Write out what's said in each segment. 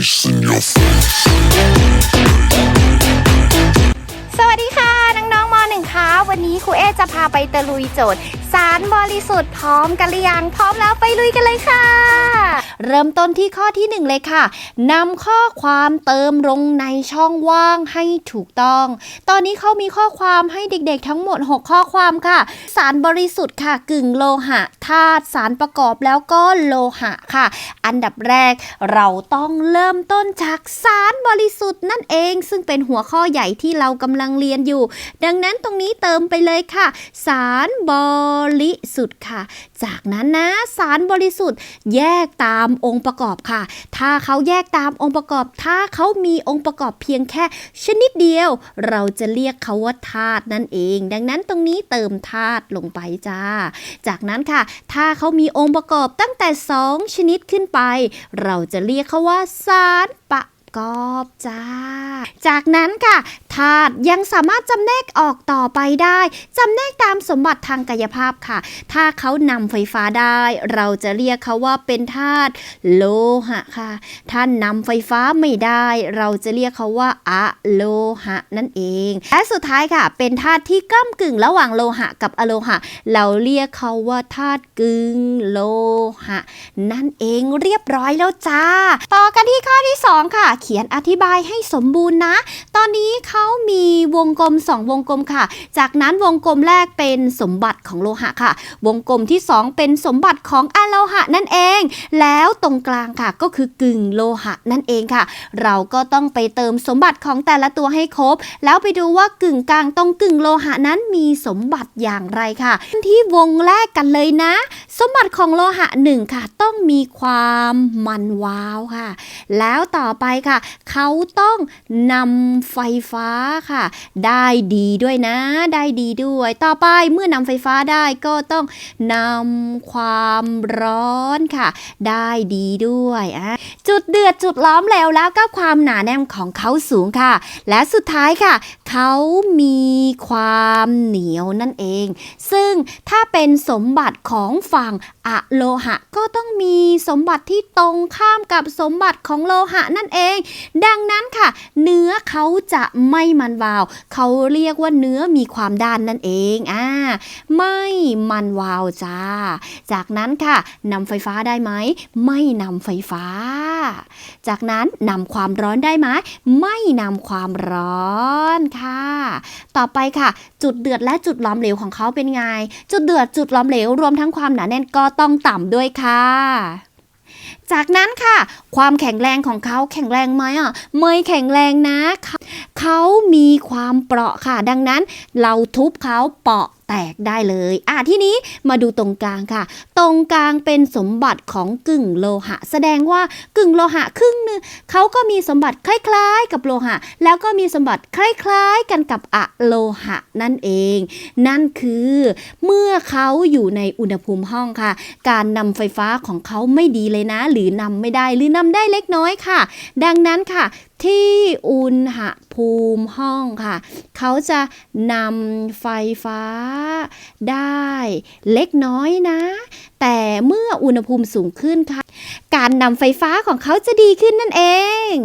face in your face. สวัสดีค่ะ น้องๆมหนึ่งคะวันนี้ครูเอจะพาไปตะลุยโจทย์ สารบริสุทธิ์พร้อมกันหรือยังพร้อมแล้วไปลุยกันเลยค่ะ เริ่มต้นที่ข้อที่หนึ่งเลยค่ะนำข้อความเติมลงในช่องว่างให้ถูกต้อง ตอนนี้เขามีข้อความให้เด็กๆ ทั้งหมด 6 ข้อความค่ะ สารบริสุทธิ์ค่ะ กึ่งโลหะธาตุสารประกอบแล้วก็โลหะค่ะ อันดับแรกเราต้องเริ่มต้นจากสารบริสุทธิ์นั่นเอง ซึ่งเป็นหัวข้อใหญ่ที่เรากำลังเรียนอยู่ ดังนั้นตรงนี้เติมไปเลยค่ะ สารบริริสุทธิ์ค่ะ จากนั้นนะสารบริสุทธิ์แยกตามองค์ประกอบค่ะ ถ้าเขาแยกตามองค์ประกอบ ถ้าเขามีองค์ประกอบเพียงแค่ ชนิดเดียว เราจะเรียกเขาว่าธาตุนั่นเอง ดังนั้นตรงนี้เติมธาตุลงไปจ้า จากนั้นค่ะ ถ้าเขามีองค์ประกอบตั้งแต่ 2 ชนิดขึ้นไป เราจะเรียกเขาว่าสารปะ กอบจ้า จากนั้นค่ะธาตุยังสามารถจำแนกออกต่อไปได้จำแนกตามสมบัติทางกายภาพค่ะ ถ้าเขานำไฟฟ้าได้ เราจะเรียกเขาว่าเป็นธาตุโลหะค่ะ ถ้านำไฟฟ้าไม่ได้ เราจะเรียกเขาว่าอะโลหะนั่นเอง และสุดท้ายค่ะ เป็นธาตุที่ก้ากึ่งระหว่างโลหะกับอะโลหะ เราเรียกเขาว่าธาตุกึ่งโลหะ นั่นเองเรียบร้อยแล้วจ้า ต่อกันที่ข้อที่ 2 ค่ะเขียนอธิบายให้สมบูรณ์นะ ตอนนี้เขามีวงกลม 2 วงกลมค่ะ จากนั้นวงกลมแรกเป็นสมบัติของโลหะค่ะ วงกลมที่ 2 เป็นสมบัติของอะโลหะนั่นเอง แล้วตรงกลางค่ะก็คือกึ่งโลหะนั่นเองค่ะ เราก็ต้องไปเติมสมบัติของแต่ละตัวให้ครบ แล้วไปดูว่ากึ่งกลางตรงกึ่งโลหะนั้นมีสมบัติอย่างไรค่ะ ที่วงแรกกันเลยนะ สมบัติของโลหะหนึ่งค่ะ ต้องมีความมันวาวค่ะ แล้วต่อไปค่ะเขาต้องนำไฟฟ้าค่ะ ได้ดีด้วยนะ ได้ดีด้วย ต่อไปเมื่อนำไฟฟ้าได้ก็ต้องนำความร้อนค่ะ ได้ดีด้วยจุดเดือดจุดล้อมแล้วแล้วก็ความหนาแน่นของเขาสูงค่ะ และสุดท้ายค่ะ เขามีความเหนียวนั่นเอง ซึ่งถ้าเป็นสมบัติของฝั่งอะโลหะ ก็ต้องมีสมบัติที่ตรงข้ามกับสมบัติของโลหะนั่นเอง ดังนั้นค่ะ เนื้อเขาจะไม่มันวาว เขาเรียกว่าเนื้อมีความด้านนั่นเองอ่าไม่มันวาวจ้า จากนั้นค่ะนำไฟฟ้าได้ไหม ไม่นำไฟฟ้า จากนั้นนำความร้อนได้ไหม ไม่นำความร้อนค่ะต่อไปค่ะ จุดเดือดและจุดล้อมเหลวของเขาเป็นไง จุดเดือดจุดล้อมเหลวรวมทั้งความหนาแน่นก็ต้องต่ำด้วยค่ะจากนั้นค่ะ ความแข็งแรงของเขาแข็งแรงไหมอะไม่แข็งแรงนะ เขาเขามีความเปราะค่ะ ดังนั้นเราทุบเขาเปราะ แตกได้เลยอะที่นี้มาดูตรงกลางค่ะ ตรงกลางเป็นสมบัติของกึ่งโลหะ แสดงว่ากึ่งโลหะครึ่งหนึงเขาก็มีสมบัติคล้ายๆ กับโลหะ แล้วก็มีสมบัติคล้ายๆ กันกับอะโลหะนั่นเอง นั่นคือเมื่อเขาอยู่ในอุณหภูมิห้องค่ะ การนำไฟฟ้าของเขาไม่ดีเลยนะ หรือนำไม่ได้หรือนำได้เล็กน้อยค่ะ ดังนั้นค่ะ ที่อุณหภูมิห้องค่ะ เขาจะนำไฟฟ้าได้เล็กน้อยนะ แต่เมื่ออุณหภูมิสูงขึ้นค่ะ การนำไฟฟ้าของเขาจะดีขึ้นนั่นเอง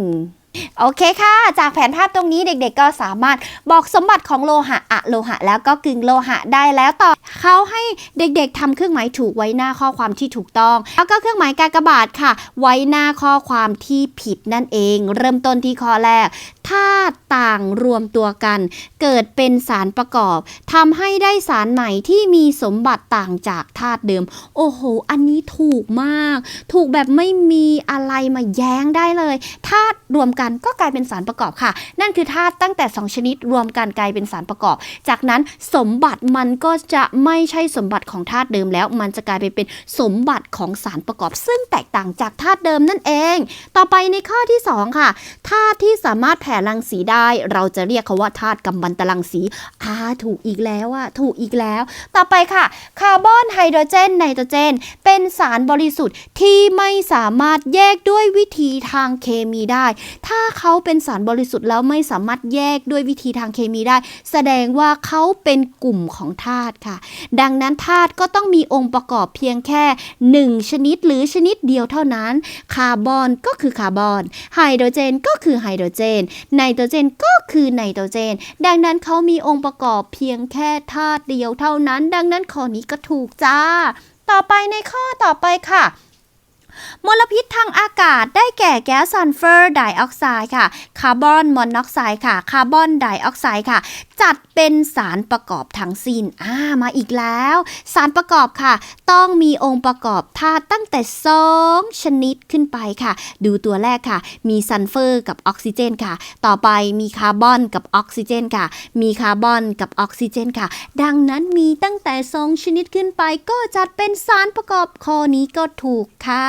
โอเคค่ะ จากแผนภาพตรงนี้เด็กๆก็สามารถบอกสมบัติของโลหะอะโลหะ แล้วก็กึ่งโลหะได้แล้วต่อเขาให้เด็กๆทำเครื่องหมายถูกไว้หน้าข้อความที่ถูกต้อง แล้วก็เครื่องหมายกากบาทค่ะ ไว้หน้าข้อความที่ผิดนั่นเอง เริ่มต้นที่ข้อแรก ธาตุต่างรวมตัวกัน เกิดเป็นสารประกอบทำให้ได้สารใหม่ที่มีสมบัติต่างจากธาตุเดิม โอ้โห อันนี้ถูกมาก ถูกแบบไม่มีอะไรมาแย้งได้เลยธาตุรวมกันก็กลายเป็นสารประกอบค่ะ นั่นคือธาตุตั้งแต่ 2 ชนิดรวมกันกลายเป็นสารประกอบ จากนั้นสมบัติมันก็จะไม่ใช่สมบัติของธาตุเดิมแล้ว มันจะกลายไปเป็นสมบัติของสารประกอบ ซึ่งแตกต่างจากธาตุเดิมนั่นเอง ต่อไปในข้อที่ 2 ค่ะธาตุที่สามารถแผ่รังสีได้ เราจะเรียกเขาว่าธาตุกัมมันตรังสีอ่าถูกอีกแล้วอะถูกอีกแล้ว ต่อไปค่ะ คาร์บอนไฮโดรเจนไนโตรเจน เป็นสารบริสุทธิ์ที่ไม่สามารถแยกด้วยวิธีทางเคมีได้ ถ้าเขาเป็นสารบริสุทธิ์แล้วไม่สามารถแยกด้วยวิธีทางเคมีได้ แสดงว่าเขาเป็นกลุ่มของธาตุค่ะ ดังนั้นธาตุก็ต้องมีองค์ประกอบเพียงแค่ 1 ชนิดหรือชนิดเดียวเท่านั้น คาร์บอนก็คือคาร์บอน ไฮโดรเจนก็คือไฮโดรเจนไนโตรเจนก็คือไนโตรเจน ดังนั้นเขามีองค์ประกอบเพียงแค่ธาตุเดียวเท่านั้น ดังนั้นข้อนี้ก็ถูกจ้า ต่อไปในข้อต่อไปค่ะมลพิษทางอากาศได้แก่แก๊สซัลเฟอร์ไดออกไซด์ค่ะ คาร์บอนมอนอกไซด์ค่ะ คาร์บอนไดออกไซด์ค่ะ จัดเป็นสารประกอบทั้งสิ้นอ่ามาอีกแล้ว สารประกอบค่ะ ต้องมีองค์ประกอบธาตุตั้งแต่2ชนิดขึ้นไปค่ะ ดูตัวแรกค่ะ มีซัลเฟอร์กับออกซิเจนค่ะ ต่อไปมีคาร์บอนกับออกซิเจนค่ะ มีคาร์บอนกับออกซิเจนค่ะ ดังนั้นมีตั้งแต่2ชนิดขึ้นไป ก็จัดเป็นสารประกอบข้อนี้ก็ถูกค่ะ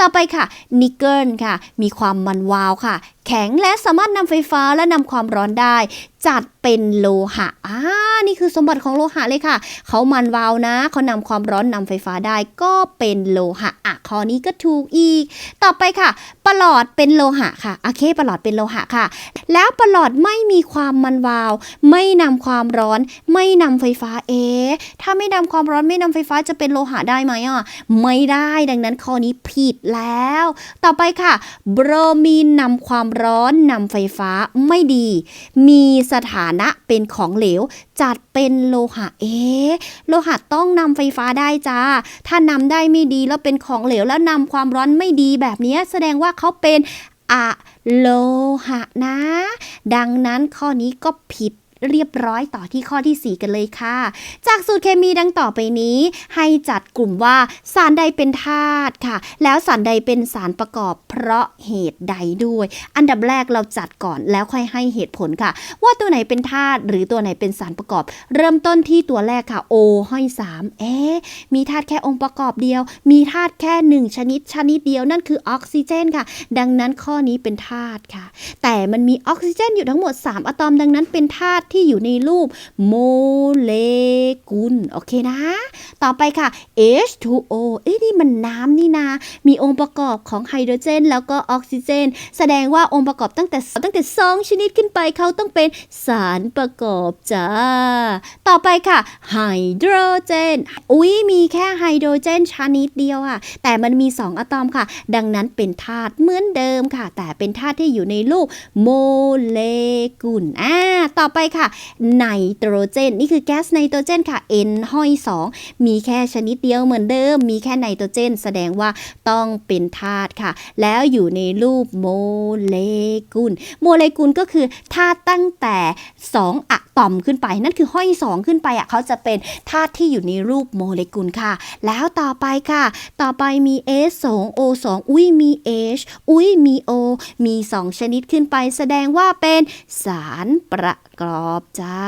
ต่อไปค่ะนิกเกิลค่ะ มีความมันวาวค่ะ แข็งและสามารถนำไฟฟ้าและนำความร้อนได้ จัดเป็นโลหะอ่านี่คือสมบัติของโลหะเลยค่ะเขามันวาวนะเขานำความร้อนนำไฟฟ้าได้ก็เป็นโลหะอะข้อนี้ก็ถูกอีก ต่อไปค่ะ ประหลอดเป็นโลหะค่ะโอเคประหลอดเป็นโลหะค่ะ แล้วประหลอดไม่มีความมันวาว ไม่นำความร้อน ไม่นำไฟฟ้าเอ๊ถ้าไม่นำความร้อนไม่นำไฟฟ้าจะเป็นโลหะได้ไหมอะไม่ได้ดังนั้นข้อนี้ผิดแล้ว ต่อไปค่ะ โบรมีนนำความร้อนนำไฟฟ้าไม่ดี มีสถานะเป็นของเหลว จัดเป็นโลหะเอ๊ะโลหะต้องนำไฟฟ้าได้จ้า ถ้านำได้ไม่ดีแล้วเป็นของเหลวแล้วนำความร้อนไม่ดีแบบนี้แสดงว่าเขาเป็นอะโลหะนะ ดังนั้นข้อนี้ก็ผิด เรียบร้อยต่อที่ข้อที่ 4 กันเลยค่ะ จากสูตรเคมีดังต่อไปนี้ ให้จัดกลุ่มว่าสารใดเป็นธาตุค่ะ แล้วสารใดเป็นสารประกอบเพราะเหตุใดด้วย อันดับแรกเราจัดก่อนแล้วค่อยให้เหตุผลค่ะ ว่าตัวไหนเป็นธาตุหรือตัวไหนเป็นสารประกอบ เริ่มต้นที่ตัวแรกค่ะ O ห้อย3เอ๊มีธาตุแค่องค์ประกอบเดียว มีธาตุแค่หนึ่งชนิดชนิดเดียวนั่นคือออกซิเจนค่ะ ดังนั้นข้อนี้เป็นธาตุค่ะ แต่มันมีออกซิเจนอยู่ทั้งหมด 3 อะตอมดังนั้นเป็นธาตุที่อยู่ในรูปโมเลกุล โอเคนะ ต่อไปค่ะ H2O เอ๊ะนี่มันน้ำนี่นา มีองค์ประกอบของไฮโดรเจน แล้วก็ออกซิเจน แสดงว่าองค์ประกอบตั้งแต่ตั้งแต่สองชนิดขึ้นไปเขาต้องเป็นสารประกอบจ้า ต่อไปค่ะไฮโดรเจน อุ้ยมีแค่ไฮโดรเจนชนิดเดียวอะแต่มันมี 2 อะตอมค่ะ ดังนั้นเป็นธาตุเหมือนเดิมค่ะ แต่เป็นธาตุที่อยู่ในรูปโมเลกุล อ่า ต่อไปค่ะไนโตรเจน นี่คือแก๊สไนโตรเจนค่ะ N ห้อย2มีแค่ชนิดเดียวเหมือนเดิม มีแค่ไนโตรเจน แสดงว่าต้องเป็นธาตุค่ะ แล้วอยู่ในรูปโมเลกุล โมเลกุลก็คือธาตุตั้งแต่ 2 อะ ตอมขึ้นไป นั่นคือห้อย 2 ขึ้นไปอะเขาจะเป็นธาตุที่อยู่ในรูปโมเลกุลค่ะ แล้วต่อไปค่ะ ต่อไปมี S 2 O 2 อุ้ยมี H อุ้ยมี O มี 2 ชนิดขึ้นไป แสดงว่าเป็นสารประกอบจ้า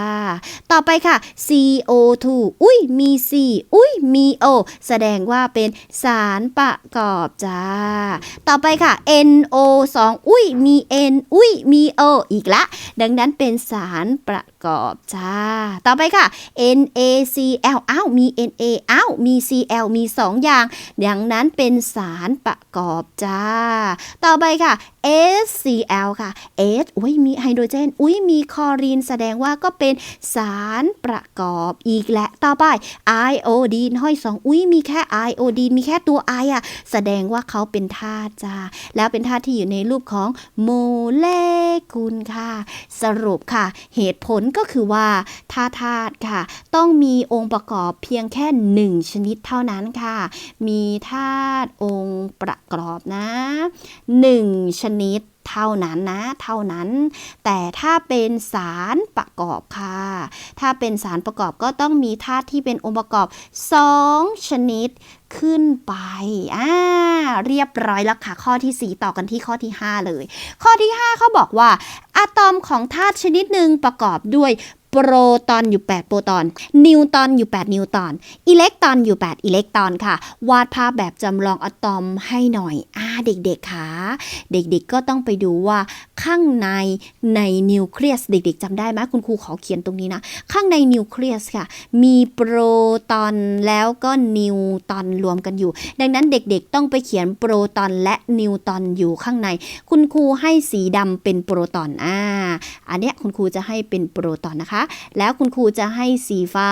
ต่อไปค่ะ CO2 อุ้ยมี C อุ้ยมี O แสดงว่าเป็นสารประกอบจ้า ต่อไปค่ะ NO 2 อุ้ยมี N อุ้ยมี O อีกละ ดังนั้นเป็นสารประกอบกอบจ้า ต่อไปค่ะ NaCl อ้าวมี Na อ้าวมี Cl มี 2 อย่าง ดังนั้นเป็นสารประกอบจ้า ต่อไปค่ะ HCl ค่ะ H อุ้ยมีไฮโดรเจน อุ้ยมีคลอรีนแสดงว่าก็เป็นสารประกอบอีกและต่อไป iodine ห้อยสองอุ้ยมีแค่ iodine มีแค่ตัว i อะ แสดงว่าเขาเป็นธาตุจ้าแล้วเป็นธาตุที่อยู่ในรูปของโมเลกุลค่ะ สรุปค่ะ เหตุผลก็คือว่าธาตุธาตุค่ะ ต้องมีองค์ประกอบเพียงแค่หนึ่งชนิดเท่านั้นค่ะ มีธาตุองค์ประกอบนะหนึ่งชนิดเท่านั้นนะ เท่านั้น แต่ถ้าเป็นสารประกอบค่ะ ถ้าเป็นสารประกอบก็ต้องมีธาตุที่เป็นองค์ประกอบ 2 ชนิดขึ้นไป อ่า เรียบร้อยแล้วค่ะ ข้อที่ 4 ต่อกันที่ข้อที่ 5 เลย ข้อที่ 5เขาบอกว่าอะตอมของธาตุชนิดหนึ่งประกอบด้วย โปรตอนอยู่ 8 โปรตอน นิวตอนอยู่ 8 นิวตอน อิเล็กตรอนอยู่ 8 อิเล็กตรอนค่ะ วาดภาพแบบจำลองอะตอมให้หน่อย อ่าเด็กๆค่ะเด็กๆก็ต้องไปดูว่าข้างในในนิวเคลียสเด็กๆจำได้ไหมคุณครูขอเขียนตรงนี้นะ ข้างในนิวเคลียสค่ะ มีโปรตอนแล้วก็นิวตอนรวมกันอยู่ ดังนั้นเด็กๆต้องไปเขียนโปรตอนและนิวตอนอยู่ข้างใน คุณครูให้สีดำเป็นโปรตอนอ่าอันเนี้ยคุณครูจะให้เป็นโปรตอนนะคะแล้วคุณครูจะให้สีฟ้า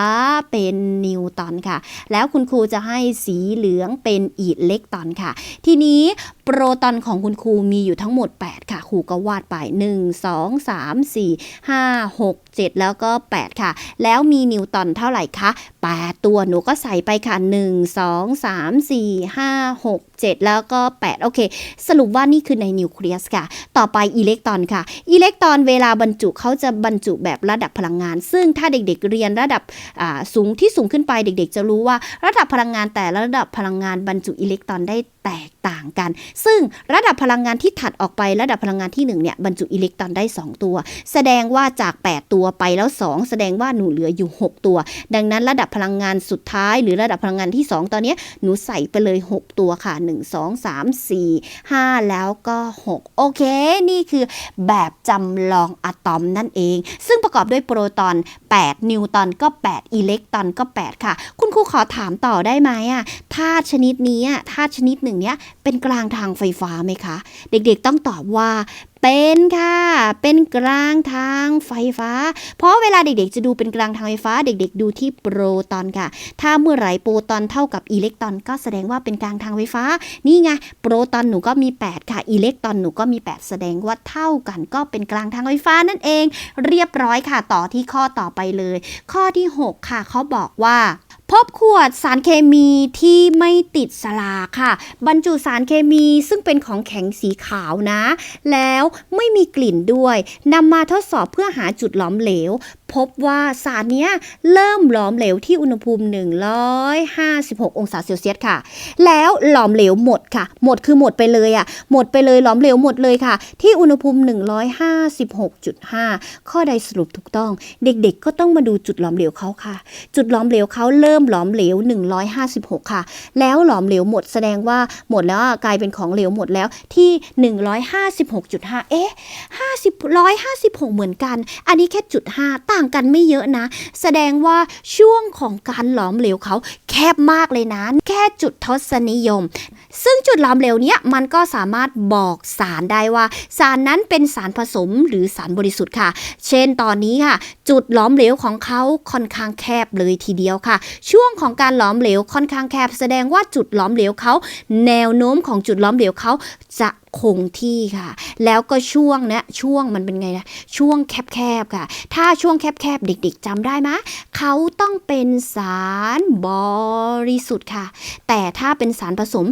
เป็นนิวตอนค่ะ แล้วคุณครูจะให้สีเหลืองเป็นอิเล็กตรอนค่ะ ทีนี้โปรตอนของคุณครูมีอยู่ทั้งหมด 8 ค่ะ ครูก็วาดไป 1 2 3 4 5 6 7 แล้วก็ 8 ค่ะ แล้วมีนิวตอนเท่าไหร่คะ 8 ตัวหนูก็ใส่ไปค่ะ 1 2 3 4 5 6 7 แล้วก็ 8 โอเค สรุปว่านี่คือในนิวเคลียสค่ะ ต่อไปอิเล็กตรอนค่ะ อิเล็กตรอนเวลาบรรจุเขาจะบรรจุแบบระดับพลังงาน ซึ่งถ้าเด็กๆเรียนระดับสูงที่สูงขึ้นไปเด็ก ๆ จะรู้ว่าระดับพลังงานแต่ละระดับพลังงานบรรจุอิเล็กตรอนได้แตก ต่างกัน ซึ่งระดับพลังงานที่ถัดออกไประดับพลังงานที่1เนี่ยบรรจุอิเล็กตรอนได้ 2 ตัว แสดงว่าจาก 8 ตัวไปแล้ว 2 แสดงว่าหนูเหลืออยู่ 6 ตัว ดังนั้นระดับพลังงานสุดท้าย หรือระดับพลังงานที่ 2 ตอนนี้หนูใส่ไปเลย 6 ตัวค่ะ 1 2 3 4 5 แล้วก็ 6 โอเค นี่คือแบบจำลองอะตอมนั่นเอง ซึ่งประกอบด้วยโปรตอน 8 นิวตอนก็ 8 อิเล็กตรอนก็ 8 ค่ะ คุณครูขอถามต่อได้ไหมอะธาตุชนิดนี้ธาตุชนิดหนึ่งเนี้ยเป็นกลางทางไฟฟ้าไหมคะ เด็กๆต้องตอบว่าเป็นค่ะ เป็นกลางทางไฟฟ้า เพราะเวลาเด็กๆ จะดูเป็นกลางทางไฟฟ้า เด็กๆ ดูที่โปรตอนค่ะ ถ้าเมื่อไหร่โปรตอนเท่ากับอิเล็กตรอน ก็แสดงว่าเป็นกลางทางไฟฟ้า นี่ไง โปรตอนหนูก็มี 8 ค่ะ อิเล็กตรอนหนูก็มี 8 แสดงว่าเท่ากัน ก็เป็นกลางทางไฟฟ้านั่นเอง เรียบร้อยค่ะ ต่อที่ข้อต่อไปเลย ข้อที่ 6 ค่ะ เขาบอกว่า พบขวดสารเคมีที่ไม่ติดสลากค่ะ บรรจุสารเคมีซึ่งเป็นของแข็งสีขาวนะ แล้วไม่มีกลิ่นด้วยนำมาทดสอบเพื่อหาจุดหลอมเหลวพบว่าสารนี้เริ่มหลอมเหลวที่อุณหภูมิ 156 องศาเซลเซียสค่ะ แล้วหลอมเหลวหมดค่ะ หมดคือหมดไปเลยอะ่ะ หมดไปเลยหลอมเหลวหมดเลยค่ะ ที่อุณหภูมิ 156.5 ข้อใดสรุปถูกต้อง เด็กๆ ก็ต้องมาดูจุดหลอมเหลวเขาค่ะ จุดหลอมเหลวเขาเริ่มหลอมเหลว 156 ค่ะ แล้วหลอมเหลวหมดแสดงว่าหมดแล้วกลายเป็นของเหลวหมดแล้วที่ 156.5 เอ๊ะ50 156 เหมือนกัน อันนี้แค่จุด5ต่างกันไม่เยอะนะ แสดงว่าช่วงของการหลอมเหลวเขาแคบมากเลยนะ แค่จุดทศนิยม ซึ่งจุดหลอมเหลวเนี้ยมันก็สามารถบอกสารได้ว่า สารนั้นเป็นสารผสมหรือสารบริสุทธิ์ค่ะ เช่นตอนนี้ค่ะ จุดหลอมเหลวของเขาค่อนข้างแคบเลยทีเดียวค่ะ ช่วงของการหลอมเหลวค่อนข้างแคบ แสดงว่าจุดหลอมเหลวเขา แนวโน้มของจุดหลอมเหลวเขาจะคงที่ค่ะ แล้วก็ช่วงเนี้ยช่วงมันเป็นไงนะช่วงแคบๆค่ะ ถ้าช่วงแคบๆเด็กๆจำได้ไหมเขาต้องเป็นสารบริสุทธิ์ค่ะ แต่ถ้าเป็นสารผสม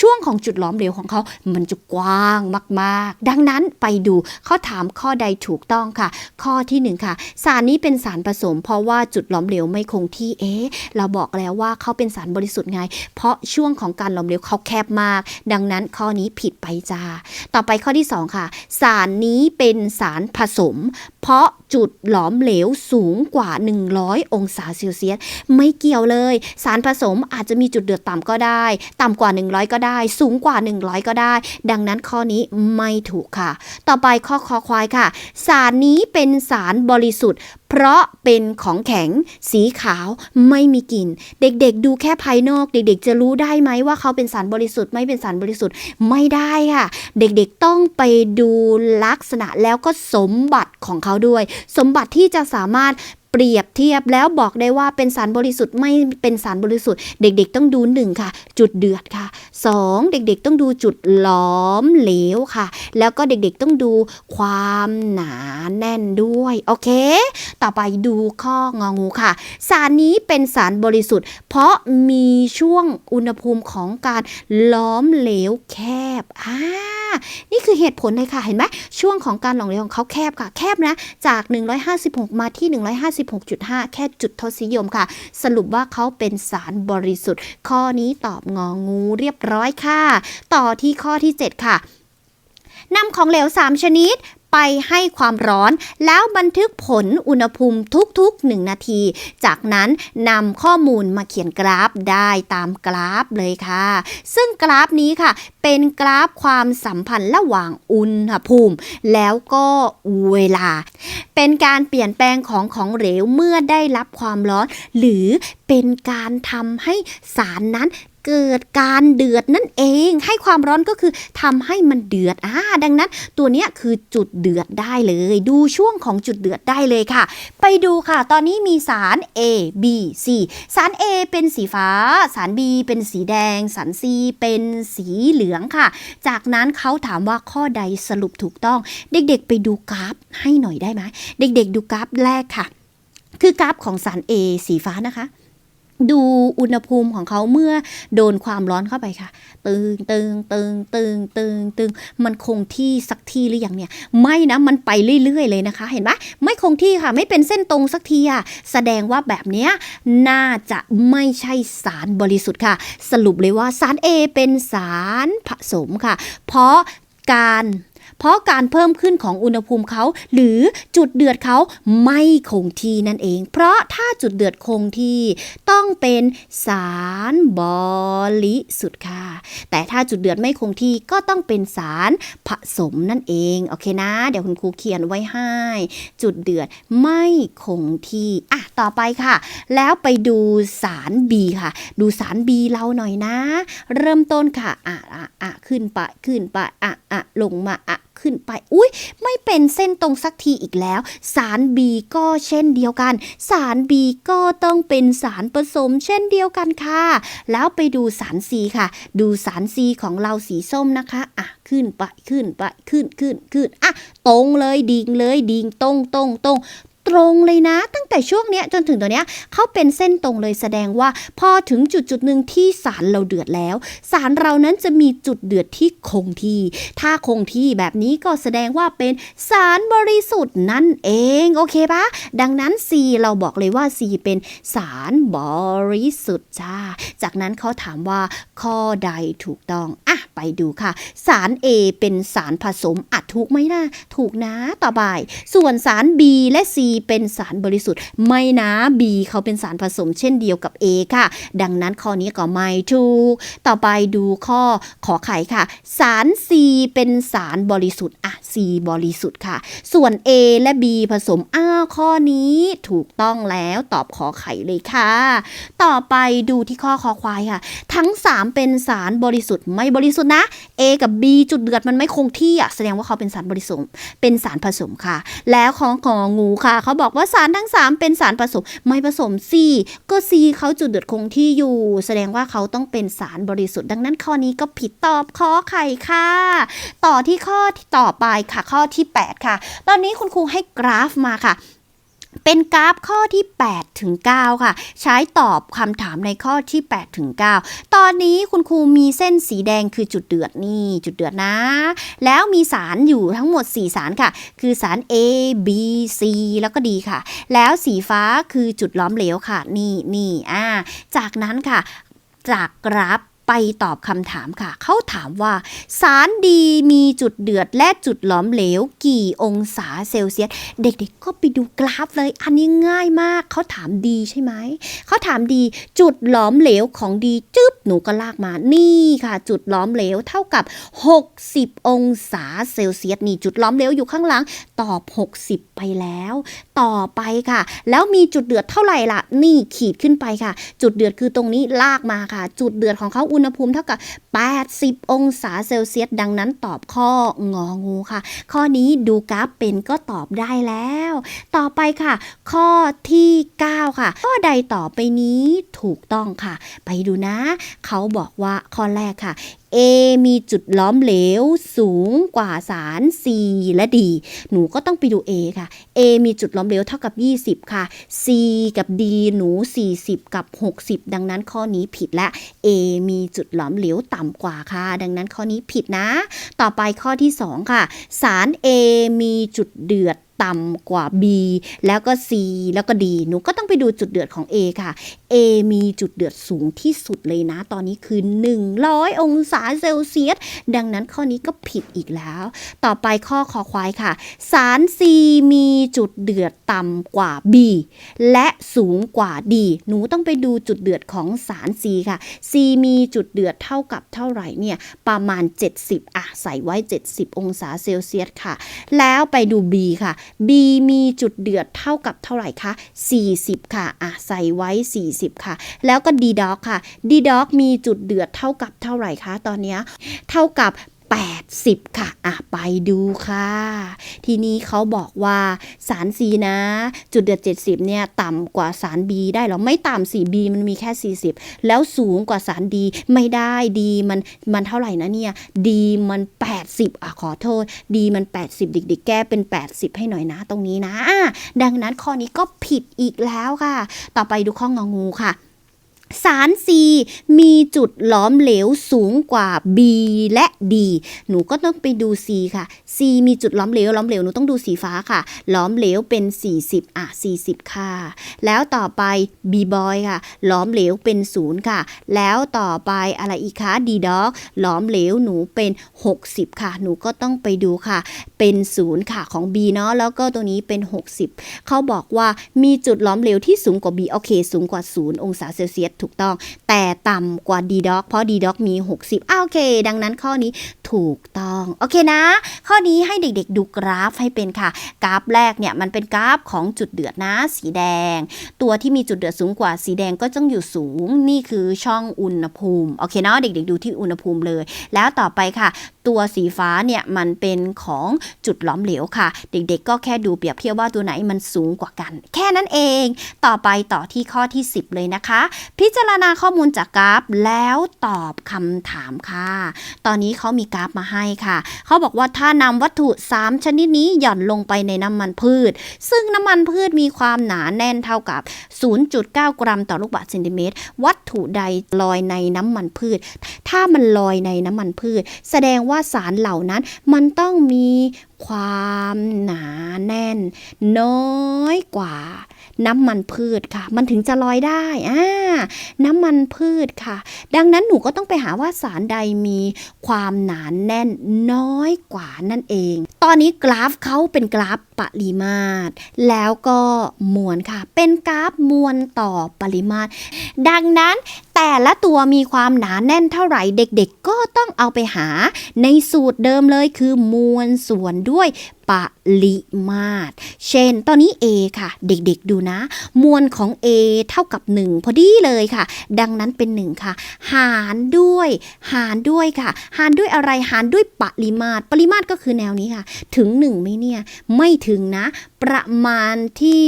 ช่วงของจุดหลอมเหลวของเขา มันจะกว้างมากๆ ดังนั้นไปดูเขาถามข้อใดถูกต้องค่ะ ข้อที่หนึ่งค่ะ สารนี้เป็นสารผสม เพราะว่าจุดหลอมเหลวไม่คงที่เอ๊ะเราบอกแล้วว่าเขาเป็นสารบริสุทธิ์ไง เพราะช่วงของการหลอมเหลวเขาแคบมาก ดังนั้นข้อนี้ผิดไปจ้า ต่อไปข้อที่สองค่ะ สารนี้เป็นสารผสม เพราะ จุดหลอมเหลวสูงกว่า 100 องศาเซลเซียส ไม่เกี่ยวเลย สารผสมอาจจะมีจุดเดือดต่ำก็ได้ ต่ำกว่า 100 ก็ได้ สูงกว่า 100 ก็ได้ ดังนั้นข้อนี้ไม่ถูกค่ะ ต่อไปข้อคอควายค่ะ สารนี้เป็นสารบริสุทธิ์ เพราะเป็นของแข็งสีขาวไม่มีกลิ่น เด็กๆ ดูแค่ภายนอก เด็กๆ จะรู้ได้ไหมว่าเขาเป็นสารบริสุทธิ์ไม่เป็นสารบริสุทธิ์ไม่ได้ค่ะ เด็กๆต้องไปดูลักษณะแล้วก็สมบัติของเขาด้วย สมบัติที่จะสามารถ เปรียบเทียบแล้วบอกได้ว่าเป็นสารบริสุทธิ์ไม่เป็นสารบริสุทธิ์ เด็กๆ ต้องดูหนึ่งค่ะ จุดเดือดค่ะสองเด็กๆ ต้องดูจุดหลอมเหลวค่ะ แล้วก็เด็กๆต้องดูความหนาแน่นด้วย โอเค ต่อไปดูข้ององูค่ะ สารนี้เป็นสารบริสุทธิ์ เพราะมีช่วงอุณหภูมิของการล้อมเหลวแคบอ่านี่คือเหตุผลเลยค่ะ เห็นไหมช่วงของการหลอมเหลวของเขาแคบค่ะ แคบนะ จาก 156 มาที่36.5 แค่จุดทศนิยมค่ะ สรุปว่าเขาเป็นสารบริสุทธิ์ ข้อนี้ตอบงองูเรียบร้อยค่ะ ต่อที่ข้อที่ 7 ค่ะนำของเหลว 3 ชนิด ไปให้ความร้อน แล้วบันทึกผลอุณหภูมิทุกๆ 1 นาที จากนั้นนำข้อมูลมาเขียนกราฟได้ตามกราฟเลยค่ะ ซึ่งกราฟนี้ค่ะ เป็นกราฟความสัมพันธ์ระหว่างอุณหภูมิ แล้วก็เวลา เป็นการเปลี่ยนแปลงของของเหลวเมื่อได้รับความร้อน หรือเป็นการทำให้สารนั้น เกิดการเดือดนั่นเอง ให้ความร้อนก็คือทำให้มันเดือดอ่าดังนั้น ตัวเนี้ยคือจุดเดือดได้เลย ดูช่วงของจุดเดือดได้เลยค่ะ ไปดูค่ะ ตอนนี้มีสาร A B C สาร A เป็นสีฟ้า สาร B เป็นสีแดง สาร C เป็นสีเหลืองค่ะ จากนั้นเขาถามว่าข้อใดสรุปถูกต้อง เด็กๆ ไปดูกราฟให้หน่อยได้ไหมเด็ก ๆ ดูกราฟแรกค่ะ คือกราฟของสาร A สีฟ้านะคะ ดูอุณหภูมิของเขาเมื่อโดนความร้อนเข้าไปค่ะ ตึงตึงตึงตึงตึงตึงมันคงที่สักทีหรืออยังเนี่ย ไม่นะมันไปเรื่อยๆเลยนะคะ เห็นไหมไม่คงที่ค่ะ ไม่เป็นเส้นตรงสักทีอะแสดงว่าแบบเนี้ยน่าจะไม่ใช่สารบริสุทธิ์ค่ะ สรุปเลยว่าสาร A เป็นสารผสมค่ะ เพราะการ เพราะการเพิ่มขึ้นของอุณหภูมิเขา หรือจุดเดือดเขาไม่คงที่นั่นเอง เพราะถ้าจุดเดือดคงที่ต้องเป็นสารบริสุทธิ์ค่ะ แต่ถ้าจุดเดือดไม่คงที่ก็ต้องเป็นสารผสมนั่นเอง โอเคนะ เดี๋ยวคุณครูเขียนไว้ให้ จุดเดือดไม่คงที่อะต่อไปค่ะ แล้วไปดูสาร B ค่ะ ดูสาร B เราหน่อยนะ เริ่มต้นค่ะ อะอะอะขึ้นไป ขึ้นไป อะอะลงมา อะ ขึ้นไป อุ้ยไม่เป็นเส้นตรงสักทีอีกแล้ว สาร B ก็เช่นเดียวกัน สาร B ก็ต้องเป็นสารผสมเช่นเดียวกันค่ะ แล้วไปดูสาร C ค่ะ ดูสาร C ของเราสีส้มนะคะอะขึ้นไปขึ้นไปขึ้นขึ้นขึ้นอะตรงเลยดิ่งเลยดิ่งตรงตรงตรง ตรงเลยนะ ตั้งแต่ช่วงเนี้ยจนถึงตัวเนี้ยเขาเป็นเส้นตรงเลยแสดงว่า พอถึงจุดจุดหนึ่งที่สารเราเดือดแล้ว สารเรานั้นจะมีจุดเดือดที่คงที่ ถ้าคงที่แบบนี้ก็แสดงว่าเป็นสารบริสุทธิ์นั่นเองโอเคปะดังนั้น C เราบอกเลยว่า C เป็นสารบริสุทธิ์จ้า จากนั้นเขาถามว่าข้อใดถูกต้องอะไปดูค่ะ สาร A เป็นสารผสมอัดถูกไหมนะถูกนะต่อไปส่วนสาร B และ C เป็นสารบริสุทธิ์ ไม่นะ B เขาเป็นสารผสมเช่นเดียวกับ A ค่ะ ดังนั้นข้อนี้ก็ไม่ถูก ต่อไปดูข้อขอไข่ค่ะ สาร C เป็นสารบริสุทธิ์อะ C บริสุทธิ์ค่ะ ส่วน A และ B ผสมอ้าวข้อนี้ถูกต้องแล้วตอบขอไข่เลยค่ะ ต่อไปดูที่ข้อคอควายค่ะ ทั้ง 3 เป็นสารบริสุทธิ์ไม่บริสุทธิ์นะ A กับ B จุดเดือดมันไม่คงที่อะแสดงว่าเขาเป็นสารบริสุทธิ์เป็นสารผสมค่ะ แล้วของของงูค่ะ เขาบอกว่าสารทั้ง 3 เป็นสารผสมไม่ผสม C ก็ C เขาจุดเดือดคงที่อยู่ แสดงว่าเขาต้องเป็นสารบริสุทธิ์ดังนั้นข้อนี้ก็ผิดตอบขอไข่ค่ะ ต่อที่ข้อที่ต่อไปค่ะข้อที่ 8 ค่ะ ตอนนี้คุณครูให้กราฟมาค่ะเป็นกราฟข้อที่8ถึง9ค่ะ ใช้ตอบคำถามในข้อที่8ถึง9ตอนนี้คุณครูมีเส้นสีแดงคือจุดเดือดนี่ จุดเดือดนะ แล้วมีสารอยู่ทั้งหมด 4 สารค่ะ คือสาร A B C แล้วก็ D ค่ะ แล้วสีฟ้าคือจุดล้อมเหลวค่ะ นี่นี่อ่าจากนั้นค่ะ จากกราฟ ไปตอบคำถามค่ะ เขาถามว่า สารดีมีจุดเดือดและจุดหลอมเหลว กี่องศาเซลเซียส เด็กๆ ก็ไปดูกราฟเลย อันนี้ง่ายมาก เขาถามดีใช่ไหม เขาถามดีจุดหลอมเหลวของดีจึ๊บหนูก็ลากมา นี่ค่ะ จุดหลอมเหลวเท่ากับ 60 องศาเซลเซียสนี่จุดหลอมเหลวอยู่ข้างหลัง ตอบ 60 ไปแล้ว ต่อไปค่ะ แล้วมีจุดเดือดเท่าไหร่ล่ะ นี่ขีดขึ้นไปค่ะ จุดเดือดคือตรงนี้ลากมาค่ะ จุดเดือดของเขาอุณหภูมิเท่ากับ 80 องศาเซลเซียส ดังนั้นตอบข้ององูค่ะ ข้อนี้ดูกราฟเป็นก็ตอบได้แล้ว ต่อไปค่ะ ข้อที่ 9 ค่ะ ข้อใดต่อไปนี้ถูกต้องค่ะ ไปดูนะ เขาบอกว่าข้อแรกค่ะ A มีจุดล้อมเหลวสูงกว่าสาร C และ D หนูก็ต้องไปดู A ค่ะ A มีจุดล้อมเหลวเท่ากับ 20 ค่ะ C กับ D หนู 40 กับ 60 ดังนั้นข้อนี้ผิดและ A มีจุดหลอมเหลวต่ำกว่าค่ะ ดังนั้นข้อนี้ผิดนะ ต่อไปข้อที่ 2 ค่ะ สาร A มีจุดเดือด ต่ำกว่า B แล้วก็ C แล้วก็ D หนูก็ต้องไปดูจุดเดือดของ A ค่ะ A มีจุดเดือดสูงที่สุดเลยนะ ตอนนี้คือ 100 องศาเซลเซียส ดังนั้นข้อนี้ก็ผิดอีกแล้ว ต่อไปข้อคอควายค่ะ สาร C มีจุดเดือดต่ำกว่า B และสูงกว่า D หนูต้องไปดูจุดเดือดของสาร C ค่ะ C มีจุดเดือดเท่ากับเท่าไหร่เนี่ย ประมาณ 70 อะ ใส่ไว้ 70 องศาเซลเซียสค่ะ แล้วไปดู B ค่ะ B มีจุดเดือดเท่ากับเท่าไหร่คะ 40 ค่ะ อะ ใส่ไว้ 40 ค่ะ แล้วก็ D dog ค่ะ D dog มีจุดเดือดเท่ากับเท่าไหร่คะ ตอนนี้ เท่ากับ 80 ค่ะ อะ ไปดูค่ะ ทีนี้เขาบอกว่าสาร C นะ จุดเดือด 70 เนี่ย ต่ำกว่าสาร B ได้หรอ ไม่ต่ำสิ B มันมีแค่ 40 แล้วสูงกว่าสาร D ไม่ได้ D มัน มันเท่าไหร่นะเนี่ย D มัน 80 อะ ขอโทษ D มัน 80เด็กๆ แก้เป็น 80 ให้หน่อยนะ ตรงนี้นะอะดังนั้นข้อนี้ก็ผิดอีกแล้วค่ะ ต่อไปดูข้ององูค่ะ สาร C มีจุดหลอมเหลวสูงกว่า B และ D หนูก็ต้องไปดู C ค่ะ C มีจุดหลอมเหลวหลอมเหลวหนูต้องดูสีฟ้าค่ะหลอมเหลวเป็น 40 อะ 40 ค่ะ แล้วต่อไป B boy ค่ะหลอมเหลวเป็น 0 ค่ะ แล้วต่อไปอะไรอีกคะ D dog หลอมเหลวหนูเป็น 60 ค่ะ หนูก็ต้องไปดูค่ะ เป็น 0 ค่ะของ B เนาะแล้วก็ตัวนี้เป็น 60 เขาบอกว่ามีจุดหลอมเหลวที่สูงกว่า B โอเค สูงกว่า 0 องศาเซลเซียสถูกต้อง แต่ต่ำกว่า D dog เพราะ D dog มี 60อ้าวโอเค ดังนั้นข้อนี้ถูกต้อง โอเคนะ ข้อนี้ให้เด็กๆดูกราฟให้เป็นค่ะ กราฟแรกเนี่ยมันเป็นกราฟของจุดเดือดนะสีแดง ตัวที่มีจุดเดือดสูงกว่าสีแดงก็ต้องอยู่สูงนี่คือช่องอุณหภูมิ โอเคเนาะเด็กๆดูที่อุณหภูมิเลย แล้วต่อไปค่ะตัวสีฟ้าเนี่ยมันเป็นของจุดหลอมเหลวค่ะ เด็กๆ ก็แค่ดูเปรียบเทียบว่าตัวไหนมันสูงกว่ากัน แค่นั้นเอง ต่อไปต่อที่ข้อที่ 10 เลยนะคะ พิจารณาข้อมูลจากกราฟแล้วตอบคำถามค่ะ ตอนนี้เขามีกราฟมาให้ค่ะ เขาบอกว่าถ้านำวัตถุ 3 ชนิดนี้หย่อนลงไปในน้ำมันพืช ซึ่งน้ำมันพืชมีความหนาแน่นเท่ากับ 0.9 กรัมต่อลูกบาศก์เซนติเมตร วัตถุใดลอยในน้ำมันพืช ถ้ามันลอยในน้ำมันพืช แสดงว่าสารเหล่านั้นมันต้องมีความหนาแน่น น้อยกว่าน้ำมันพืชค่ะ มันถึงจะลอยได้อ่าน้ำมันพืชค่ะ ดังนั้นหนูก็ต้องไปหาว่าสารใดมีความหนานแน่นน้อยกว่านั่นเอง ตอนนี้กราฟเขาเป็นกราฟ ปริมาตร แล้วก็มวลค่ะ เป็นกราฟมวลต่อปริมาตร ดังนั้นแต่ละตัวมีความหนาแน่นเท่าไหร่เด็กๆ ก็ต้องเอาไปหา ในสูตรเดิมเลยคือมวลส่วนด้วยปริมาตร เช่น ตอนนี้ A ค่ะ เด็กๆดูนะ มวลของ A เท่ากับ 1 พอดีเลยค่ะ ดังนั้นเป็น 1 ค่ะ หารด้วย หารด้วยค่ะ หารด้วยอะไร หารด้วยปริมาตร ปริมาตรก็คือแนวนี้ค่ะ ถึง 1ไหมเนี่ย ไม่ถึงนะ ประมาณที่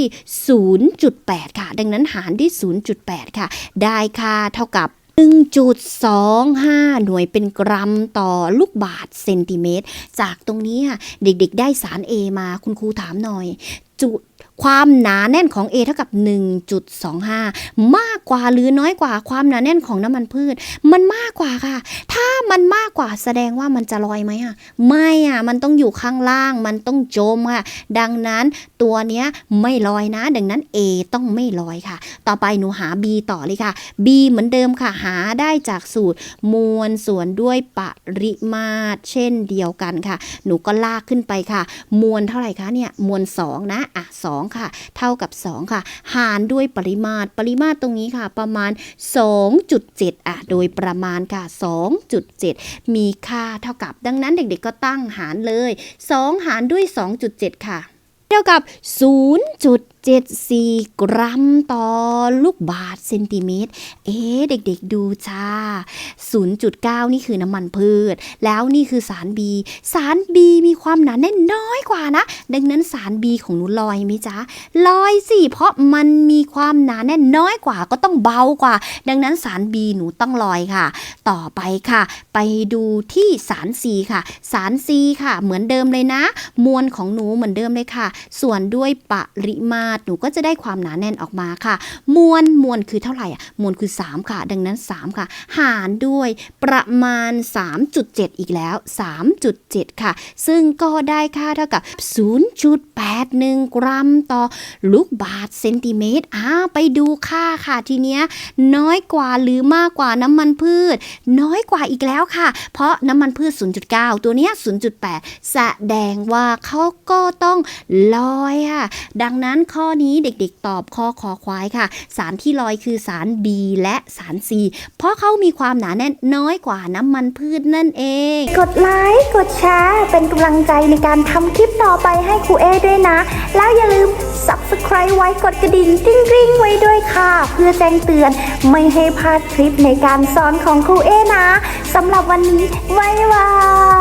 0.8 ค่ะ ดังนั้นหารด้วย 0.8 ค่ะ ได้ค่าเท่ากับ1.25 หน่วยเป็นกรัมต่อลูกบาทเซนติเมตร จากตรงนี้ค่ะเด็กๆได้สาร A มาคุณครูถามหน่อย จุดความหนาแน่นของ A เท่ากับ 1.25 มากกว่าหรือน้อยกว่าความหนาแน่นของน้ำมันพืช มันมากกว่าค่ะ ถ้ามันมากกว่าแสดงว่ามันจะลอยไหมอะ ไม่อะ มันต้องอยู่ข้างล่าง มันต้องจมค่ะ ดังนั้นตัวเนี้ยไม่ลอยนะ ดังนั้น A ต้องไม่ลอยค่ะ ต่อไปหนูหา B ต่อเลยค่ะ B เหมือนเดิมค่ะ หาได้จากสูตรมวลส่วนด้วยปริมาตร เช่นเดียวกันค่ะ หนูก็ลากขึ้นไปค่ะ มวลเท่าไหร่คะเนี่ย มวล2นะอะ2ค่ะ เท่ากับ 2 ค่ะ หารด้วยปริมาตร ปริมาตรตรงนี้ค่ะ ประมาณ 2.7อะโดยประมาณค่ะ 2.7 มีค่าเท่ากับ ดังนั้นเด็กๆก็ตั้งหารเลย 2 หารด้วย 2.7 ค่ะ เท่ากับ 74 กรัมต่อลูกบาศก์เซนติเมตร เอ๊ะเด็กๆดูจ้า 0.9 นี่คือน้ำมันพืช แล้วนี่คือสาร B สาร B มีความหนาแน่นน้อยกว่านะ ดังนั้นสาร B ของหนูลอยไหมจ๊ะ ลอยสิ เพราะมันมีความหนาแน่นน้อยกว่าก็ต้องเบากว่า ดังนั้นสาร B หนูต้องลอยค่ะ ต่อไปค่ะ ไปดูที่สาร C ค่ะ สาร C ค่ะ เหมือนเดิมเลยนะ มวลของหนูเหมือนเดิมเลยค่ะ ส่วนด้วยปริมาดหนูก็จะได้ความหนาแน่นออกมาค่ะ มวลมวลคือเท่าไหร่อะมวลคือ 3 ค่ะ ดังนั้น 3 ค่ะ หารด้วยประมาณ 3.7 อีกแล้ว 3.7 ค่ะ ซึ่งก็ได้ค่าเท่ากับ 0.81 กรัมต่อลูกบาทเซนติเมตรอ่าไปดูค่าค่ะทีเนี้ยน้อยกว่าหรือมากกว่าน้ำมันพืช น้อยกว่าอีกแล้วค่ะ เพราะน้ำมันพืช 0.9 ตัวเนี้ย 0.8 แสดงว่าเขาก็ต้องลอยค่ะ ดังนั้นข้อข้อนี้เด็กๆ ตอบข้อคอควายค่ะ สารที่ลอยคือสาร B และสาร C เพราะเขามีความหนาแน่นน้อยกว่าน้ำมันพืชนั่นเอง กดไลค์กดแชร์เป็นกำลังใจในการทำคลิปต่อไปให้ครูเอด้วยนะ แล้วอย่าลืม subscribe ไว้กดกระดิ่งกริ๊งๆไว้ด้วยค่ะ เพื่อแจ้งเตือนไม่ให้พลาดคลิปในการสอนของครูเอนะสำหรับวันนี้บ๊ายบาย